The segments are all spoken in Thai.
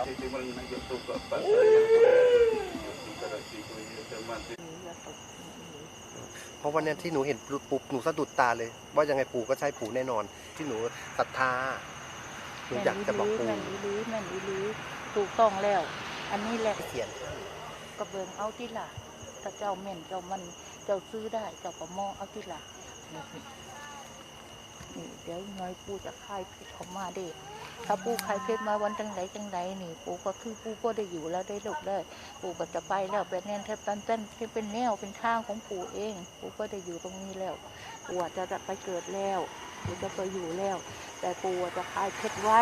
ครับเพราะวันเนี้ยที่หนูเห็นปุ๊บหนูสะดุดตาเลย ว่ายังไงปู่ก็ใช่ปู่แน่นอน ที่หนูศรัทธาหนูอยากจะบอกปู่แม่นอีหลีแม่นอีหลีถูกต้องแล้ว อันนี้แหละเขียนให้กระเบิงเอาที่ละถ้าเจ้าแม่นเจ้ามันเจ้าซื้อได้เจ้าก็มองเอาที่ละ นี่เดี๋ยวน้อยปูจะคายเพชรออกมาเด้ถ้าปูคายเพชรมาวันจังไหนจังไรนนี่ปูก็คือปูก็ได้อยู่แล้วได้หลบได้ปูก็จะไปแล้วเป็นแนนแทบตันเต้นที่เป็นแนวเป็นทางของปูเองปูก็ได้อยู่ตรงนี้แล้วปูอาจจะไปเกิดแล้วปูจะไปอยู่แล้ว แต่ปูจะคายเพชรไว้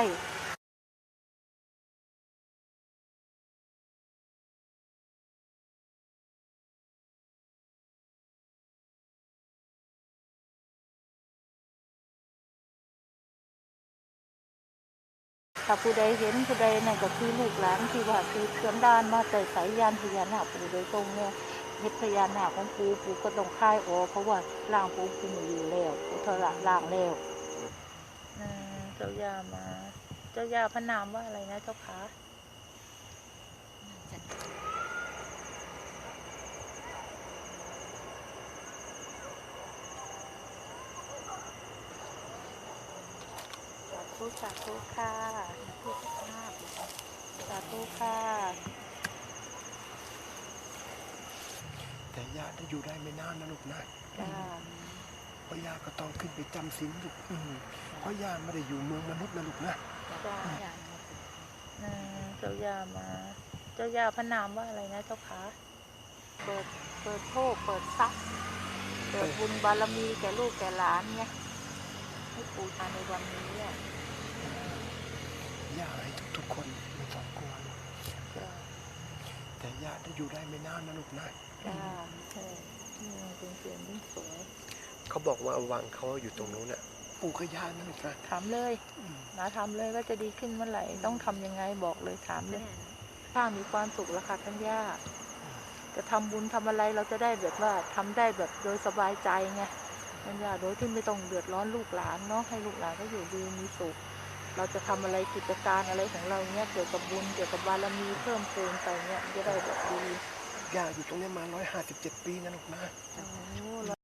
ถ้าผู้ใดเห็นผู้ใดนั่นก็คือลูกหลานที่ว่าคือเชื่อมด้านมาแต่สายยานพญานาคปู่โดยตรงเนี่ยเฮ็ดพญานาคของปู่ปู่ก็ต้องค่ายออกเพราะว่าร่างปู่ปู่มีอยู่แล้วปู่ทละร่างแล้วเจ้าย่ามา เจ้าย่าพระนามว่าอะไรนะเจ้าคะ ธุสาธุค่ะสาธุสาธุค่ะ แต่ย่าจะอยู่ได้ไม่นานนะลูกนะจ้าเพราะย่าก็ต้องขึ้นไปจำศีลลูกอืมเพราะย่าไม่ได้อยู่เมืองมนุษย์นะลูกนะจ้าอืมเจ้าย่ามา เจ้าย่าพระนามว่าอะไรนะเจ้าคะเปิดเปิดโชคเปิดทรัพย์เปิดบุญบารมีแก่ลูกแก่หลานเนี่ยให้ปูชาในวันนี้อะ ย่าให้ทุกๆคนไม่ต้องกลัวลูก จ้า แต่ย่าจะอยู่ได้ไม่นานนะลูกนะจ้าใช่นี่มันเป็นเสียงที่สวยเขาบอกว่าวังเขาอยู่ตรงนู้นน่ะปู่กับย่านะลูกนะถามเลยอืมนาถามเลยว่าจะดีขึ้นเมื่อไหร่ต้องทำยังไงบอกเลยถามเลยถ้ามีความสุขแล้วค่ะท่านย่าจะทำบุญทำอะไรเราจะได้แบบว่าทำได้แบบโดยสบายใจไงท่านย่าโดยที่ไม่ต้องเดือดร้อนลูกหลานเนาะให้ลูกหลานก็อยู่ดีมีสุข เราจะทำอะไรกิจการอะไรของเราเนี้ยเกี่ยวกับบุญเกี่ยวกับบารมีเพิ่มพูนไปเนี้ยจะได้แบบดีย่าอยู่ตรงเนี้ยมา 157 ปีนะลูกนะโอ้